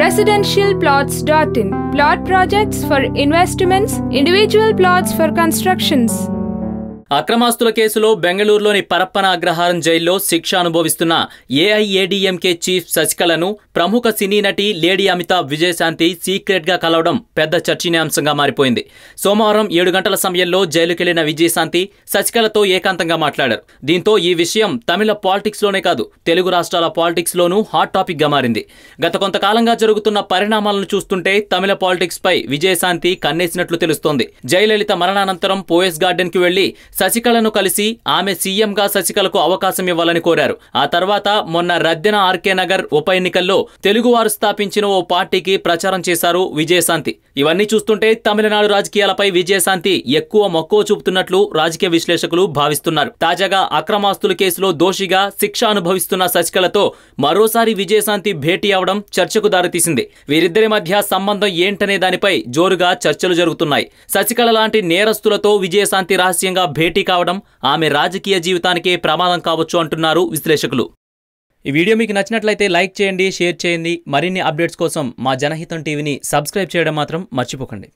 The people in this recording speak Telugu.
residentialplots.in. Plot projects for investments, individual plots for constructions. అక్రమాస్తుల కేసులో బెంగళూరులోని పరప్పన అగ్రహారం జైల్లో శిక్ష అనుభవిస్తున్న ఏఐఏడీఎంకే చీఫ్ శశికళను ప్రముఖ సినీ నటి లేడీ అమితాబ్ విజయశాంతి సీక్రెట్గా కలవడం పెద్ద చర్చనీయాంశంగా మారిపోయింది. సోమవారం ఏడు గంటల సమయంలో జైలుకెళ్ళిన విజయశాంతి శశికళతో ఏకాంతంగా మాట్లాడారు. దీంతో ఈ విషయం తమిళ పాలిటిక్స్లోనే కాదు తెలుగు రాష్ట్రాల పాలిటిక్స్ లోనూ హాట్ టాపిక్గా మారింది. గత కొంతకాలంగా జరుగుతున్న పరిణామాలను చూస్తుంటే తమిళ పాలిటిక్స్ పై విజయశాంతి కన్నేసినట్లు తెలుస్తోంది. జయలలిత మరణానంతరం పోయస్ గార్డెన్కి వెళ్ళి శశికళను కలిసి ఆమె సీఎంగా శశికళకు అవకాశం ఇవ్వాలని కోరారు. ఆ తర్వాత మొన్న రద్దెన ఆర్కే నగర్ ఉప ఎన్నికల్లో తెలుగువారు స్థాపించిన ఓ పార్టీకి ప్రచారం చేశారు విజయశాంతి. ఇవన్నీ చూస్తుంటే తమిళనాడు రాజకీయాలపై విజయశాంతి ఎక్కువ మక్కువ చూపుతున్నట్లు రాజకీయ విశ్లేషకులు భావిస్తున్నారు. తాజాగా అక్రమాస్తుల కేసులో దోషిగా శిక్ష అనుభవిస్తున్న శశికళతో మరోసారి విజయశాంతి భేటీ అవడం చర్చకు దారితీసింది. వీరిద్దరి మధ్య సంబంధం ఏంటనే దానిపై జోరుగా చర్చలు జరుగుతున్నాయి. శశికళ లాంటి నేరస్తులతో విజయశాంతి రహస్యంగా భేటీ కావడం ఆమె రాజకీయ జీవితానికే ప్రమాదం కావచ్చు అంటున్నారు విశ్లేషకులు. ఈ వీడియో మీకు నచ్చినట్లయితే లైక్ చేయండి షేర్ చేయండి. మరిన్ని అప్డేట్స్ కోసం మా జనహితం టీవీని సబ్స్క్రైబ్ చేయడం మాత్రం మర్చిపోకండి.